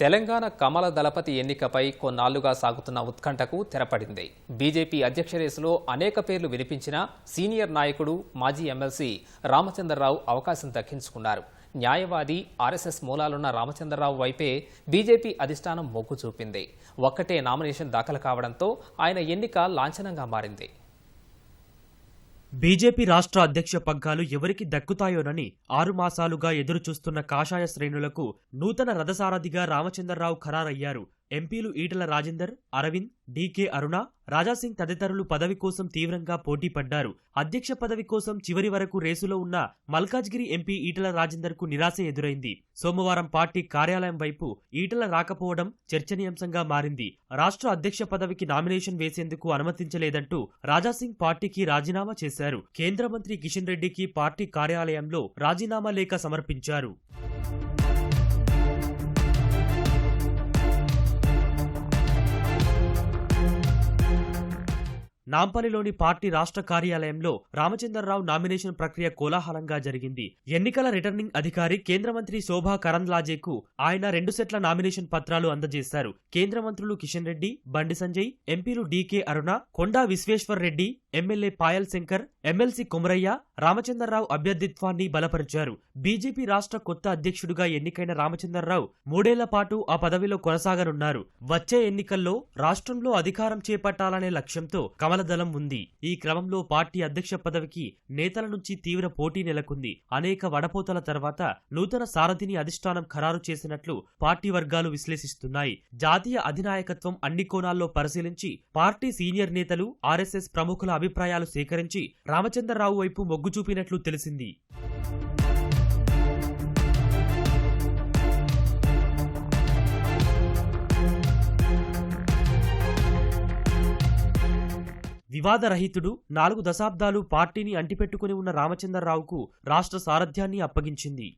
తెలంగాణ కమల దళపతి ఎన్నికపై కొన్నాళ్ళుగా సాగుతున్న ఉత్కంఠకు తెరపడింది. బీజేపీ అధ్యక్ష రేసులో అనేక పేర్లు వినిపించిన సీనియర్ నాయకుడు మాజీ ఎమ్మెల్సీ రామచంద్రరావు అవకాశం దక్కించుకున్నారు. న్యాయవాది ఆర్ఎస్ఎస్ మూలాలున్న రామచంద్రరావు వైపే బీజేపీ అధిష్టానం మొగ్గు చూపింది. ఒక్కటే నామినేషన్ దాఖలు కావడంతో ఆయన ఎన్నిక లాంఛనంగా మారింది. బీజేపీ రాష్ట్ర అధ్యక్ష పగ్గాలు ఎవరికి దక్కుతాయోనని ఆరు మాసాలుగా ఎదురుచూస్తున్న కాషాయ శ్రేణులకు నూతన రథసారథిగా రామచంద్రరావు ఖరారయ్యారు. ఎంపీలు ఈటల రాజేందర్ అరవింద్ డీకే అరుణ రాజాసింగ్ తదితరులు పదవి కోసం తీవ్రంగా పోటీ పడ్డారు. అధ్యక్ష పదవి కోసం చివరి వరకు రేసులో ఉన్న మల్కాజ్గిరి ఎంపీ ఈటల రాజేందర్కు నిరాశ ఎదురైంది. సోమవారం పార్టీ కార్యాలయం వైపు ఈటల రాకపోవడం చర్చనీయాంశంగా మారింది. రాష్ట్ర అధ్యక్ష పదవికి నామినేషన్ వేసేందుకు అనుమతించలేదంటూ రాజాసింగ్ పార్టీకి రాజీనామా చేశారు. కేంద్ర మంత్రి కిషన్ రెడ్డికి పార్టీ కార్యాలయంలో రాజీనామా లేఖ సమర్పించారు. నాంపల్లిలోని పార్టీ రాష్ట్ర కార్యాలయంలో రామచంద్రరావు నామినేషన్ ప్రక్రియ కోలాహలంగా జరిగింది. ఎన్నికల రిటర్నింగ్ అధికారి కేంద్ర మంత్రి శోభా కరంద్లాజేకు ఆయన రెండు సెట్ల నామినేషన్ పత్రాలు అందజేశారు. కేంద్ర మంత్రులు కిషన్ రెడ్డి బండి సంజయ్ ఎంపీలు DK Aruna Konda Vishweshwar Reddy MLA Payal Shankar MLC Komaraiah Ramachandra Rao అభ్యర్థిత్వాన్ని బలపరిచారు. బీజేపీ రాష్ట్ర కొత్త అధ్యక్షుడిగా ఎన్నికైన రామచంద్రరావు మూడేళ్ళ పాటు ఆ పదవిలో కొనసాగనున్నారు. వచ్చే ఎన్నికల్లో రాష్ట్రంలో అధికారం చేపట్టాలనే లక్ష్యంతో దళం ఉంది. ఈ క్రమంలో పార్టీ అధ్యక్ష పదవికి నేతల నుంచి తీవ్ర పోటీ నెలకొంది. అనేక వడపోతల తర్వాత నూతన సారథిని అధిష్టానం ఖరారు చేసినట్లు పార్టీ వర్గాలు విశ్లేషిస్తున్నాయి. జాతీయ అధినాయకత్వం అన్ని కోణాల్లో పరిశీలించి పార్టీ సీనియర్ నేతలు ఆర్ఎస్ఎస్ ప్రముఖుల అభిప్రాయాలు సేకరించి రామచంద్రరావు వైపు మొగ్గు చూపినట్లు తెలిసింది. వివాదరహితుడు నాలుగు దశాబ్దాలు పార్టీని అంటిపెట్టుకుని ఉన్న రామచంద్రరావుకు రాష్ట్ర సారథ్యాన్ని అప్పగించింది.